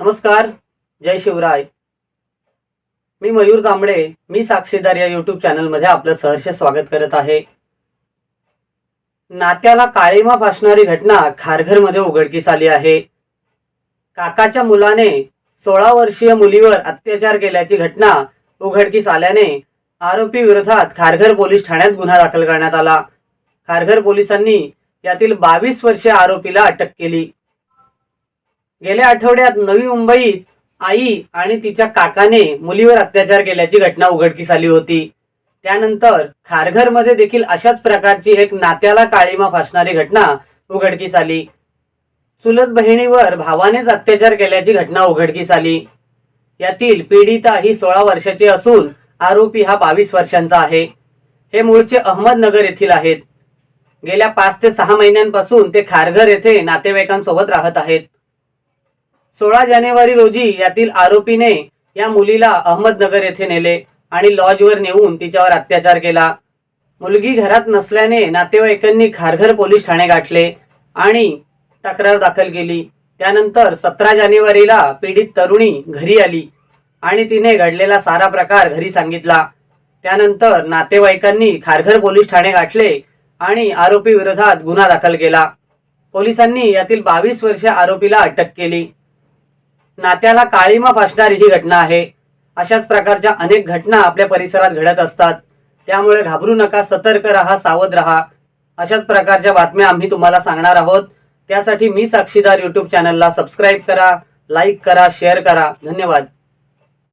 नमस्कार जय शिवराय. मी मयूर तांबडे मी साक्षीदार या युट्यूब चॅनलमध्ये आपलं सहर्ष स्वागत करत आहे. नात्याला काळीमा फासणारी घटना खारघरमध्ये उघडकीस आली आहे. काकाच्या मुलाने सोळा वर्षीय मुलीवर अत्याचार केल्याची घटना उघडकीस आल्याने आरोपी विरोधात खारघर पोलीस ठाण्यात गुन्हा दाखल करण्यात आला. खारघर पोलिसांनी यातील बावीस वर्षीय आरोपीला अटक केली. गेल्या आठवड्यात नवी मुंबईत आई आणि तिच्या काकाने मुलीवर अत्याचार केल्याची घटना उघडकीस आली होती. त्यानंतर खारघरमध्ये देखील अशाच प्रकारची एक नात्याला काळीमा फासणारी घटना उघडकीस आली. चुलत बहिणीवर भावानेच अत्याचार केल्याची घटना उघडकीस आली. यातील पीडिता ही सोळा वर्षाची असून आरोपी हा बावीस वर्षांचा आहे. हे मूळचे अहमदनगर येथील आहेत. गेल्या पाच ते सहा महिन्यांपासून ते खारघर येथे नातेवाईकांसोबत राहत आहेत. सोळा जानेवारी रोजी यातील आरोपीने या मुलीला अहमदनगर येथे नेले आणि लॉजवर नेऊन तिच्यावर अत्याचार केला. मुलगी घरात नसल्याने नातेवाईकांनी खारघर पोलीस ठाणे गाठले आणि तक्रार दाखल केली. त्यानंतर सतरा जानेवारीला पीडित तरुणी घरी आली आणि तिने घडलेला सारा प्रकार घरी सांगितला. त्यानंतर नातेवाईकांनी खारघर पोलीस ठाणे गाठले आणि आरोपी विरोधात गुन्हा दाखल केला. पोलिसांनी यातील बावीस वर्षे आरोपीला अटक केली. नात्याला काळीमा फासणारी ही घटना आहे. अशाच प्रकारच्या अनेक घटना आपल्या परिसरात घडत असतात. त्यामुळे घाबरू नका सतर्क राहा सावध राहा. अशाच प्रकारच्या बातम्या आम्ही तुम्हाला सांगणार आहोत. त्यासाठी मी साक्षीदार युट्यूब चॅनलला सबस्क्राईब करा लाईक करा शेअर करा. धन्यवाद.